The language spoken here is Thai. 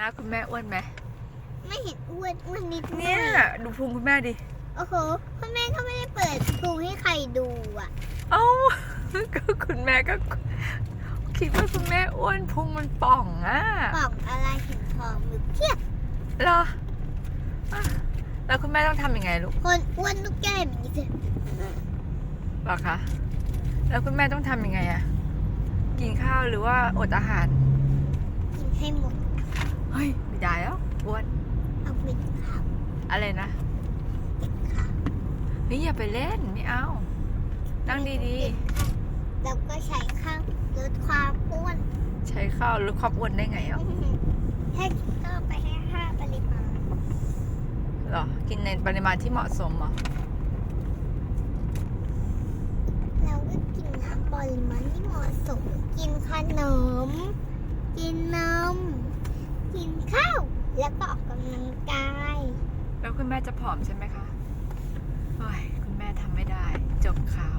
หน้าคุณแม่อ้วนไหมไม่เห็นอ้วนอ้วนนิดหเนี่ยอยดูพุงคุณแม่ดิ โอ้โหคุณแม่ก็ไม่ได้เปิดดูให้ใครดูอะ เอ้า ก็คุณแม่ก็ คิดว่าคุณแม่อ้วนพุงมันป่องอะกล่องอะไรเห็นทองอยู่เพียบเหรออะแล้วคุณแม่ต้องทำยังไงลูกคนอ้วนลูกแก้แบบนี้สิเหรอคะ แล้วคุณแม่ต้องทำยังไงอะกินข้าวหรือว่าอดอาหารกินให้หมดเฮ้ยไม่ได้แล้วอ้วนเอาเป็นข้าวอะไรนะเป็นข้าวเฮ้ยอย่าไปเล่นไม่เอา นั่งดีแล้วก็ใช้ข้าวลดความอ้วนๆใช้ข้าวลดความอ้วนได้ไงอะให้ก็ไปให้ห้าปริมาณเหรอ กินในปริมาณที่เหมาะสมเหรอแล้วก็กินน้ำปริมาณที่เหมาะสม กินขนม กินนม กินข้าว แล้วก็ออกกำ ลังกายแล้วคุณแม่จะผอมใช่ไหมคะโอ้ยคุณแม่ทำไม่ได้ จบข่าว